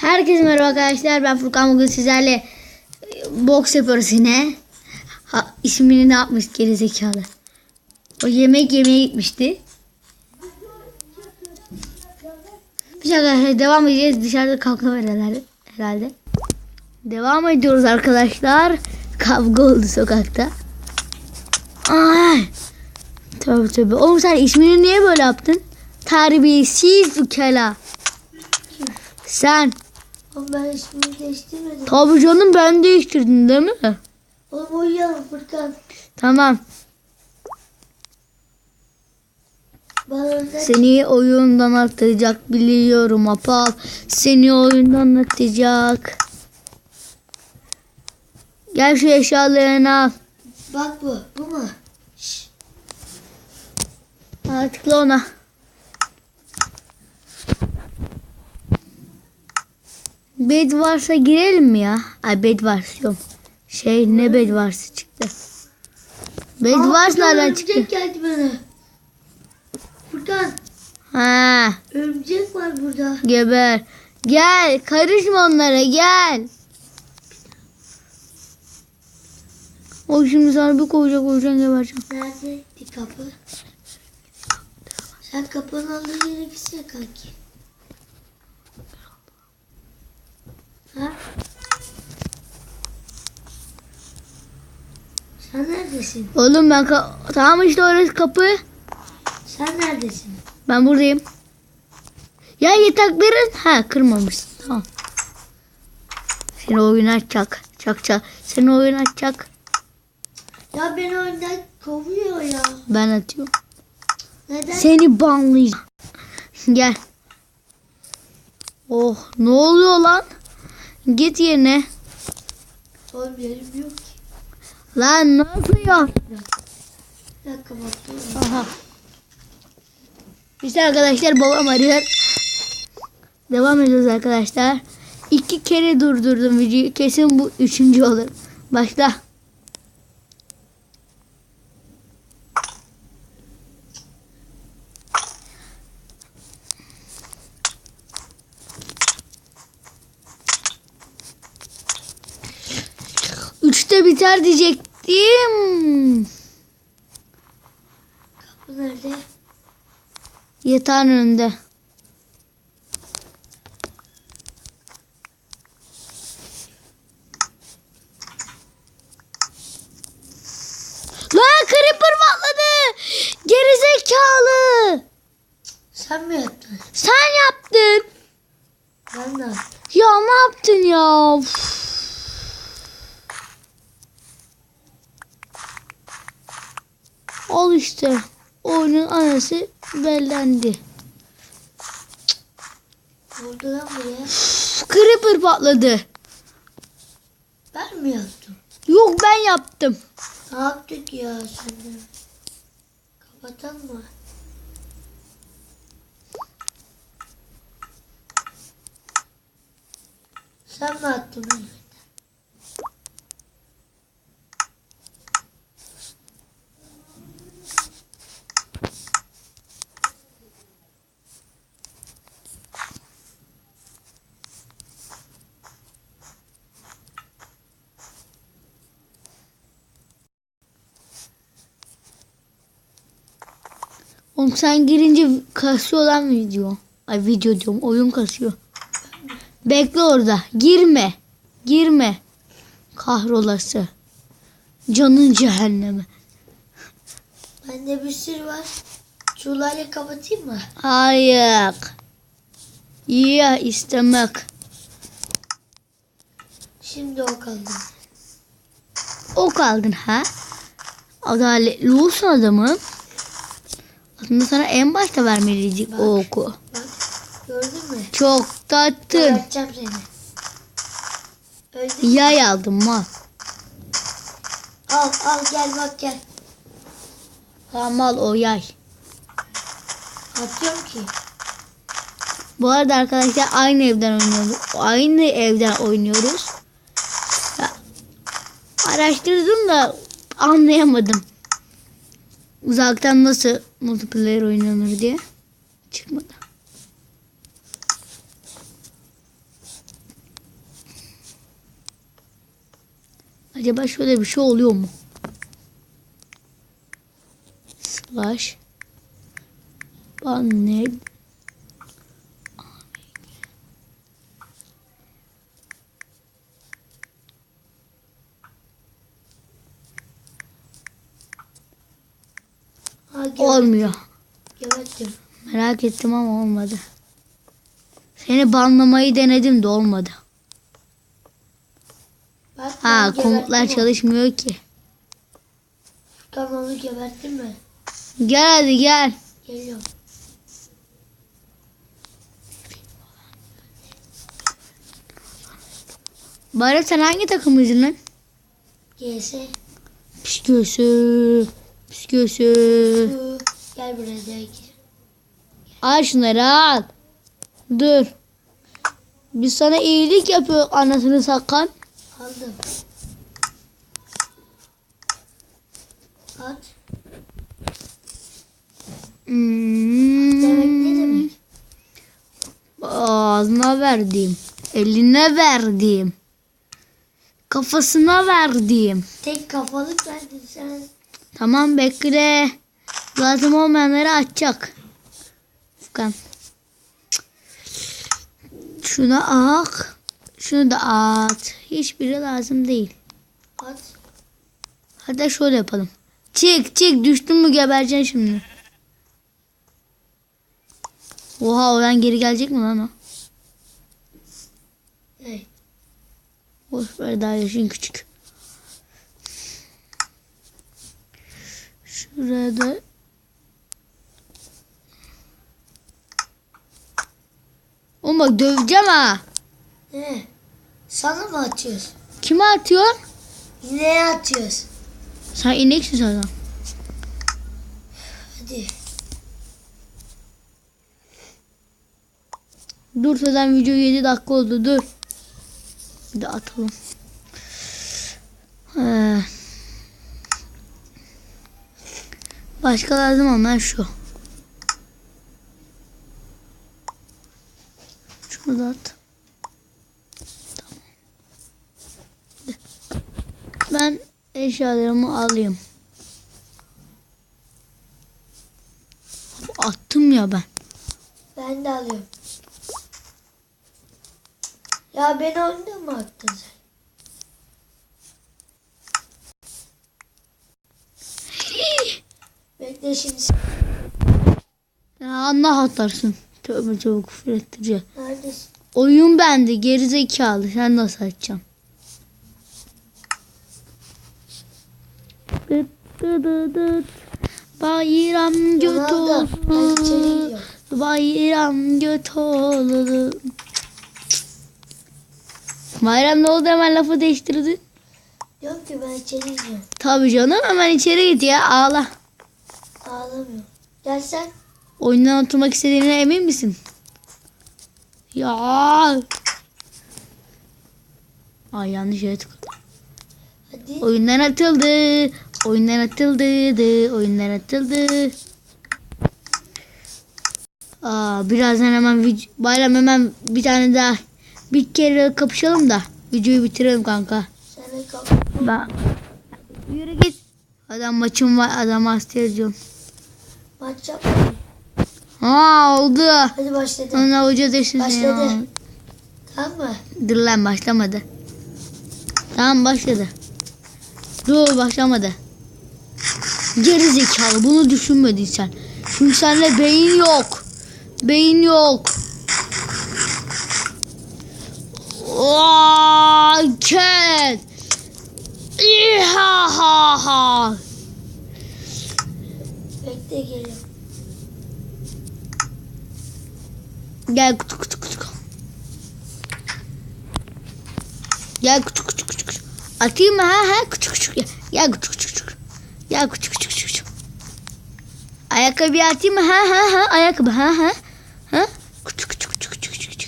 Herkese merhaba arkadaşlar. Ben Furkan bugün sizlerle e, boks yapıyoruz yine. Ha, ismini ne yapmış gerizekalı. O yemek yemeye gitmişti. Bir arkadaşlar devam edeceğiz. Dışarıda kavga var herhalde. Devam ediyoruz arkadaşlar. Kavga oldu sokakta. Ay. Tövbe tövbe. Oğlum sen ismini niye böyle yaptın? Terbiyesiz ukala. Sen. Ama ben ismini değiştirmedim. Tabii canım ben değiştirdim değil mi? Oğlum uyuyalım Furkan. Tamam. Seni oyundan atacak biliyorum apal. Seni oyundan atacak. Gel şu eşyalarını al. Bak bu. Bu mu? Şşş. Al, Tıkla ona. Bed varsa girelim mi ya? Ay bed var diyorum. Şey ne bed varsa çıktı. Bed Aa, varsa Furkan, nereden örümcek çıktı? geldi bana. Furkan. Ha, Örümcek var burada. geber. Gel karışma onlara gel. O şimdi sana bir koyacak koyacak gebereceğim. Nerede kapı? Sen kapının aldığı yere gitsene kanki. Ha? Sen neredesin? Oğlum ben tamam işte orası kapı. Sen neredesin? Ben buradayım. Ya yatakların ha kırmamışsın tamam. Seni oyun açacak. Çak çak. Seni oyun açacak. Ya beni oyundan kovuyor ya. Ben atıyorum. Neden? Seni banlayacağım. Gel. Oh ne oluyor lan? Git yerine. Oğlum yerim yok ki. Lan nasıl ya? Bir dakika baktım. Aha. İşte arkadaşlar babam arıyor. Devam ediyoruz arkadaşlar. İki kere durdurdum videoyu. Kesin bu üçüncü olur. Başla. Biter diyecektim. Bu nerede? Yatağın önünde. Lan creeper patladı. Gerizekalı. Sen mi yaptın? Sen yaptın. Ben de yaptım. Ya ne yaptın ya? Uf. Al işte. Anası bellendi. Oldu lan buraya? Creeper patladı. Ben mi yaptım? Yok ben yaptım. Ne yaptık ya senden? Kapatan mı? Sen mi attın beni? Oğlum sen girince kasıyor lan video. Ay video diyorum oyun kasıyor. Bekle orada. Girme. Girme. Kahrolası. Canın cehennemi. Bende bir sürü var. Çuğlayla kapatayım mı? Hayır. Ya istemek. Şimdi o kaldı. Ok aldın ha? Adaletli olsun adamım. Aslında sana en başta vermeliydik o oku. Bak gördün mü? Çok tattın. Öğreteceğim seni. Öldü. Yay aldım mal. Al al gel bak gel. Ha, mal o yay. Atıyorum ki. Bu arada arkadaşlar aynı evden oynuyoruz. Aynı evden oynuyoruz. Ya, araştırdım da anlayamadım uzaktan nasıl multiplayer oynanır diye çıkmadı. Acaba şöyle bir şey oluyor mu? Slash Banned olmuyor. Geberttim. Merak ettim ama olmadı. Seni banlamayı denedim de olmadı. Bak, Ha komutlar çalışmıyor ki. onu. Furkan onu geberttin mi? Gel hadi gel. Geliyorum. Bari sen hangi takımıydın lan? GS. Pis Hı, Gel buraya direkt. Al şunları al. Dur. Biz sana iyilik yapıyor anasını sakan. Aldım. At. Hmm. Demek ne demek? Ağzına verdiğim. Eline verdiğim. Kafasına verdiğim. Tek kafalık verdin sen. Tamam bekle. Lazım olmayanları açacak. Furkan. Şunu ak. Şunu da at. Hiçbiri lazım değil. At. Hatta şöyle yapalım. Çık çık düştün mü gebereceksin şimdi. Oha oradan geri gelecek mi lan o? Hey. Boş ver daha yaşın küçük. Şurada Oğlum bak döveceğim ha. Ne? Sana mı atıyoruz? Kime atıyor? Neye atıyoruz? Sen ineksin zaten. Hadi. Dur zaten video 7 dakika oldu dur. Bir de atalım. Başka lazım ama şu. Şunu da at. Tamam. Ben eşyalarımı alayım. Attım ya ben. Ben de alıyorum. Ya beni önde mi attın sen? Bekle şimdi. Ya Allah atarsın. Tövbe tövbe küfür ettiriyor. Neredesin? Oyun bende geri zekalı. Sen nasıl açacaksın? Bayram göt Ronaldo. Ben içeri oldu. gidiyorum. Bayram göt oldu. Bayram ne oldu hemen lafı değiştirdin? Diyorum ki ben içeri gidiyorum. Tabii canım hemen içeri git ya ağla. Ağlamıyorum. Gel sen. Oyundan oturmak istediğine emin misin? Ya. Ay yanlış yere tıkladım. Hadi. Oyundan atıldı. Oyundan atıldı. dı, Oyundan atıldı. Aa, birazdan hemen bayram hemen bir tane daha bir kere kapışalım da videoyu bitirelim kanka. De. Ben yürü git. Adam maçım var. Adam hasta yazıyorum. Yapmayalım. Ha oldu. Hadi başladı. Ona hoca desin Başladı. Tamam mı? Dur lan başlamadı. Tamam başladı. Dur başlamadı. Geri zekalı bunu düşünmedin sen. Çünkü sende beyin yok. Beyin yok. Aa, ket. İha ha ha. Bekle geliyorum. Gel kutu kutu kutu. Gel kutu kutu kutu kutu. Atayım ha ha kutu kutu. Gel, gel kutu kutu kutu. Gel kutu kutu kutu kutu. Ayakkabı atayım ha ha ha ayakkabı ha ha. Ha? Kutu kutu kutu kutu kutu kutu.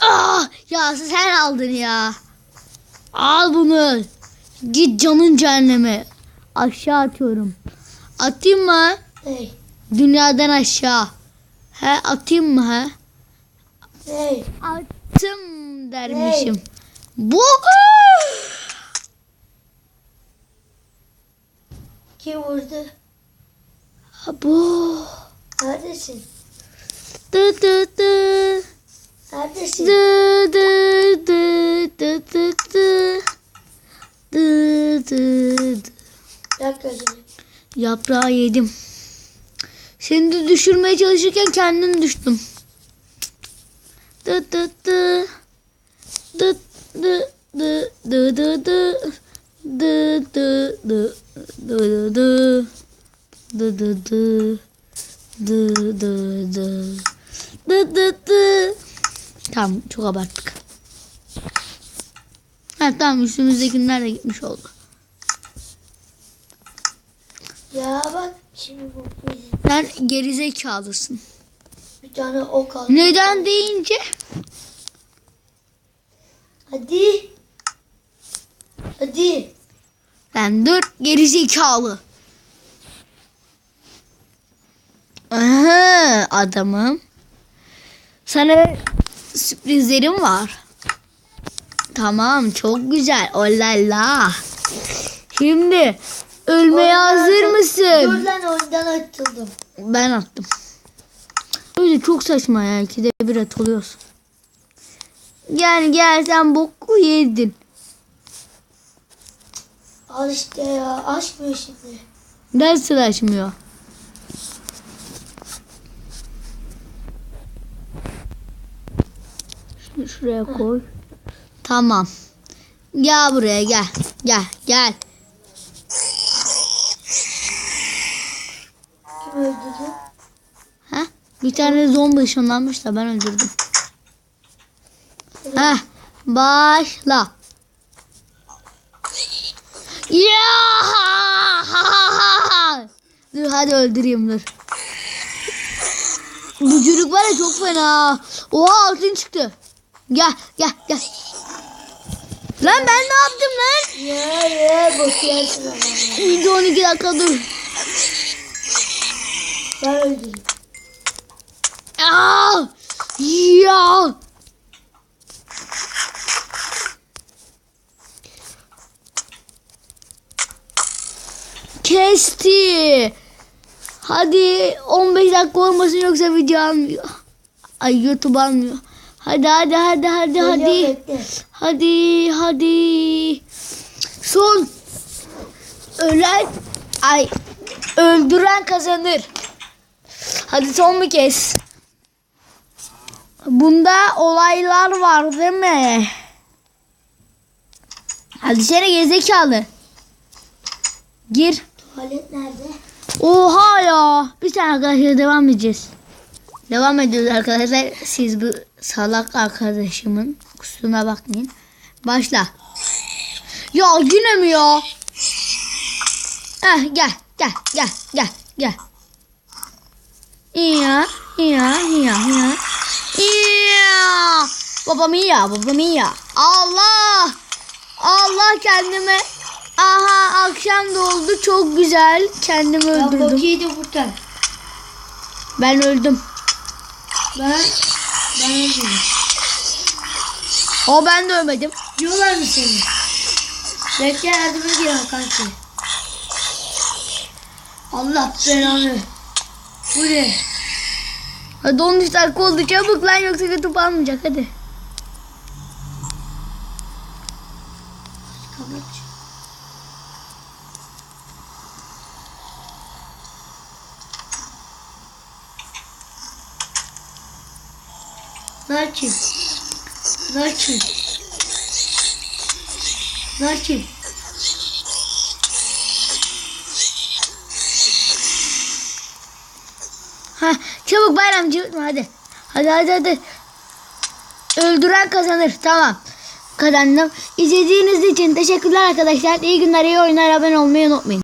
Ah ya sen aldın ya. Al bunu. Git canın cehenneme aşağı atıyorum. Atayım mı? Hey. Dünyadan aşağı. He atayım mı he? Hey. Attım dermişim. Hey. Bu Kim vurdu? Bu. Neredesin? Dı dı dı. Neredesin? Dı dı dı dı dı dı. Dı dı dı. Yaprağı yedim. Seni de düşürmeye çalışırken kendim düştüm. Dı dı dı. Dı dı dı dı dı dı. Dı dı dı dı dı dı. Dı dı dı. Dı dı dı. Dı dı. Tamam çok abarttık. Ha tamam üstümüzdekiler de gitmiş oldu. Ya bak şimdi bu Sen gerizekalısın. bir tane ok al. Neden deyince Hadi. Hadi. ben dur gerizekalı. Aha, adamım. Sana sürprizlerim var. Tamam çok güzel. Olala. Şimdi ölmeye hazır Dur mısın? lan oyundan atıldım. Ben attım. Öyle çok saçma ya. İkide bir atılıyorsun. Gel gel sen boku yedin. Al işte ya açmıyor şimdi. Ders açmıyor. Şunu şuraya koy. Tamam. Gel buraya gel. Gel gel. Kim öldürdü? Ha? Bir tane zombi ışınlanmış da ben öldürdüm. Ha? Başla. Ya! Dur hadi öldüreyim dur. Bu çocuk var ya çok fena. Oha altın çıktı. Gel gel gel. Lan ben ne yaptım lan? Ya ya bakıyorsun ama. Video 12 dakika dur. Ben öldürdüm. Ya! Kesti. Hadi 15 dakika olmasın yoksa video almıyor. Ay YouTube almıyor. Hadi hadi hadi hadi hadi. Hadi hadi. Son. Ölen ay öldüren kazanır. Hadi son bir kez. Bunda olaylar var değil mi? Hadi sene gezekalı. Gir. Tuvalet nerede? Oha ya. Bir tane arkadaşlar devam edeceğiz. Devam ediyoruz arkadaşlar. Siz bu salak arkadaşımın kusuruna bakmayın. Başla. Ya yine mi ya? Heh, gel gel gel gel gel. İya iya iya iya. İya. Babam iya babam iya. Allah. Allah kendime. Aha akşam da oldu çok güzel. Kendimi Ya öldürdüm. bakıyı da buradan. Ben öldüm. Ben ben öldürdüm. O ben de ölmedim. Diyorlar mı seni? Bekle yardıma giriyorum kanki. Allah belanı. Bu ne? Hadi 13 dakika oldu çabuk lan yoksa YouTube almayacak hadi. Kapat. Narçin. Narçin. Narçin. Ha çabuk bayram cıvıtma hadi. Hadi hadi hadi. Öldüren kazanır tamam. Kazandım. İzlediğiniz için teşekkürler arkadaşlar. İyi günler iyi oyunlar abone olmayı unutmayın.